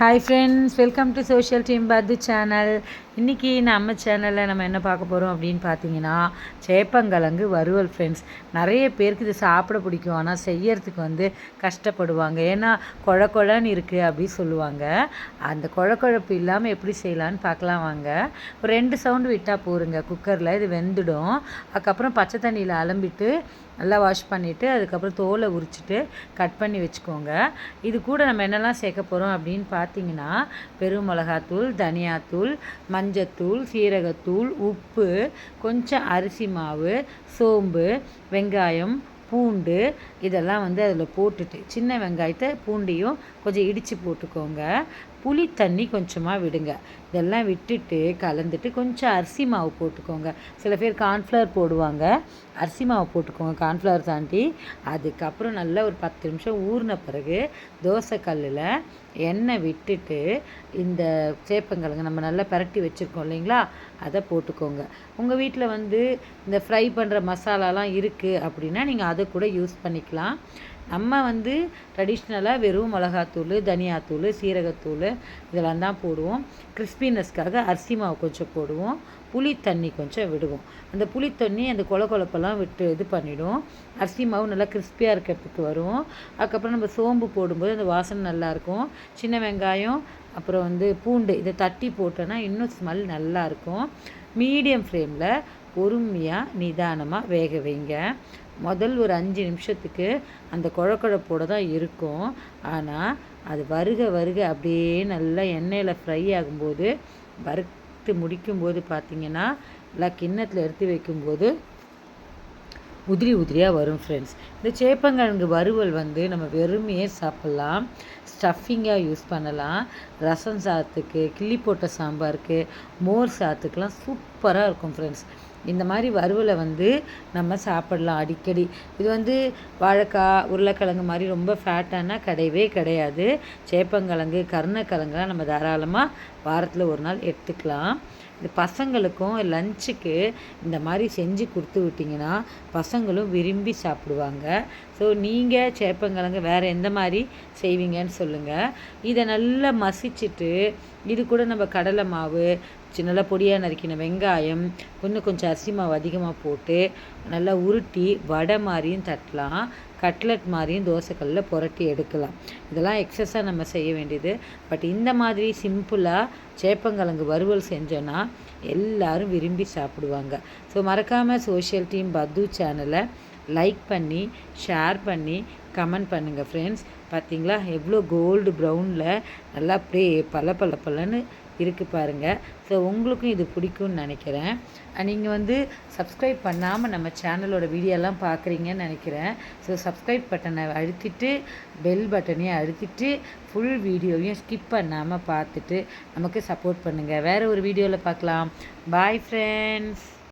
Hi friends welcome to social team பத்து channel இன்றைக்கி நம்ம சேனலில் நம்ம என்ன பார்க்க போகிறோம் அப்படின்னு பார்த்தீங்கன்னா சேப்பங்கிழங்கு வறுவல் ஃப்ரெண்ட்ஸ் நிறைய பேருக்கு இது சாப்பிட பிடிக்கும். ஆனால் செய்யறதுக்கு வந்து கஷ்டப்படுவாங்க. ஏன்னா குழ குழன்னு இருக்குது அப்படின்னு சொல்லுவாங்க. அந்த குழ குழப்பு இல்லாமல் எப்படி செய்யலான்னு பார்க்கலாம் வாங்க. ஒரு ரெண்டு சவுண்டு விட்டால் போருங்க. குக்கரில் இது வெந்துடும். அதுக்கப்புறம் பச்சை தண்ணியில் அலம்பிட்டு நல்லா வாஷ் பண்ணிவிட்டு அதுக்கப்புறம் தோலை உரிச்சிட்டு கட் பண்ணி வச்சுக்கோங்க. இது கூட நம்ம என்னெல்லாம் சேர்க்க போகிறோம் அப்படின்னு பார்த்தீங்கன்னா பெருமிளகாத்தூள் தனியாத்தூள் மஞ்சள் மஞ்சத்தூள் சீரகத்தூள் உப்பு கொஞ்சம் அரிசி மாவு சோம்பு வெங்காயம் பூண்டு இதெல்லாம் வந்து அதில் போட்டுட்டு சின்ன வெங்காயத்தை பூண்டையும் கொஞ்சம் இடித்து போட்டுக்கோங்க. புளி தண்ணி கொஞ்சமாக விடுங்க. இதெல்லாம் விட்டுட்டு கலந்துட்டு கொஞ்சம் அரிசி மாவு போட்டுக்கோங்க. சில பேர் கார்ன்ஃப்ளவர் போடுவாங்க. அரிசி மாவு போட்டுக்கோங்க கார்ன்ஃப்ளவர் தாண்டி. அதுக்கப்புறம் நல்லா ஒரு பத்து நிமிஷம் ஊறின பிறகு தோசை கல்லில் எண்ணெய் விட்டுட்டு இந்த சேப்பங்கிழங்கு நம்ம நல்லா பரட்டி வச்சுருக்கோம் இல்லைங்களா? அதை போட்டுக்கோங்க. உங்கள் வீட்டில் வந்து இந்த ஃப்ரை பண்ணுற மசாலாலாம் இருக்குது அப்படின்னா நீங்கள் அதை கூட யூஸ் பண்ணிக்கலாம். நம்ம வந்து ட்ரெடிஷ்னலாக வெறும் மிளகாத்தூள் தனியாத்தூள் சீரகத்தூள் இதெல்லாம் தான் போடுவோம். கிறிஸ்பினஸ்க்காக அரிசி மாவு கொஞ்சம் போடுவோம். புளி தண்ணி கொஞ்சம் விடுவோம். அந்த புளி தண்ணி அந்த கொல கொலப்பெல்லாம் விட்டு இது பண்ணிவிடும் அரிசி மாவு நல்லா கிறிஸ்பியாக இருக்கிறதுக்கு வரும். அதுக்கப்புறம் நம்ம சோம்பு போடும்போது அந்த வாசனை நல்லாயிருக்கும். சின்ன வெங்காயம் அப்புறம் வந்து பூண்டு இதை தட்டி போட்டோன்னா இன்னும் ஸ்மெல் நல்லாயிருக்கும். மீடியம் ஃப்ளேமில் பொறுமையாக நிதானமாக வேக வைங்க. முதல் ஒரு அஞ்சு நிமிஷத்துக்கு அந்த குழக்குழப்போடு தான் இருக்கும். ஆனால் அது வருக வருக அப்படியே நல்லா எண்ணெயில் ஃப்ரை ஆகும்போது வறு வறுத்து முடிக்கும்போது பார்த்திங்கன்னா நல்லா கிண்ணத்தில் எடுத்து வைக்கும்போது உதிரி உதிரியாக வரும் ஃப்ரெண்ட்ஸ் இந்த சேப்பங்கிழங்கு வறுவல் வந்து நம்ம வெறுமையே சாப்பிட்லாம். ஸ்டஃபிங்காக யூஸ் பண்ணலாம். ரசம் சாத்துக்கு கிள்ளி போட்ட சாம்பாருக்கு மோர் சாத்துக்கெலாம் சூப்பராக இருக்கும் ஃப்ரெண்ட்ஸ் இந்த மாதிரி வறுவலை வந்து நம்ம சாப்பிடலாம் அடிக்கடி. இது வந்து வாழைக்காய் உருளைக்கிழங்கு மாதிரி ரொம்ப ஃபேட்டானா கிடையவே கிடையாது. சேப்பங்கிழங்கு கருணக்கிழங்குலாம் நம்ம தாராளமாக வாரத்தில் ஒரு நாள் எடுத்துக்கலாம். இந்த பசங்களுக்கும் லஞ்சுக்கு இந்த மாதிரி செஞ்சு கொடுத்து விட்டிங்கன்னா பசங்களும் விரும்பி சாப்பிடுவாங்க. ஸோ நீங்கள் சேப்பங்கிழங்கு வேறு எந்த மாதிரி செய்வீங்கன்னு சொல்லுங்கள் இதை நல்லா மசிச்சுட்டு இது கூட நம்ம கடலை மாவு சின்னதாக பொடியாக நறுக்கின வெங்காயம் இன்னும் கொஞ்சம் அரிசி மாவு அதிகமாக போட்டு நல்லா உருட்டி வடை மாதிரியும் தட்டலாம் கட்லட் மாதிரியும் தோசைக்கல்லில் புரட்டி எடுக்கலாம். இதெல்லாம் எக்ஸஸாக நம்ம செய்ய வேண்டியது. பட் இந்த மாதிரி சிம்பிளாக சேப்பங்கிழங்கு வறுவல் செஞ்சோன்னா எல்லோரும் விரும்பி சாப்பிடுவாங்க. ஸோ மறக்காமல் சோஷியல் டீம் பத்து சேனலை லைக் பண்ணி ஷேர் பண்ணி கமெண்ட் பண்ணுங்கள் ஃப்ரெண்ட்ஸ் பார்த்தீங்களா எவ்வளோ கோல்டு ப்ரௌனில் நல்லா அப்படியே பல பல பலன்னு இருக்குது பாருங்கள் ஸோ உங்களுக்கும் இது பிடிக்கும்னு நினைக்கிறேன். நீங்கள் வந்து சப்ஸ்கிரைப் பண்ணாமல் நம்ம சேனலோட வீடியோலாம் பார்க்குறீங்கன்னு நினைக்கிறேன். ஸோ சப்ஸ்கிரைப் பட்டனை அழுத்திட்டு பெல் பட்டனையும் அழுத்திட்டு ஃபுல் வீடியோவையும் ஸ்கிப் பண்ணாமல் பார்த்துட்டு நமக்கு சப்போர்ட் பண்ணுங்கள் வேறு ஒரு வீடியோவில் பார்க்கலாம். Bye friends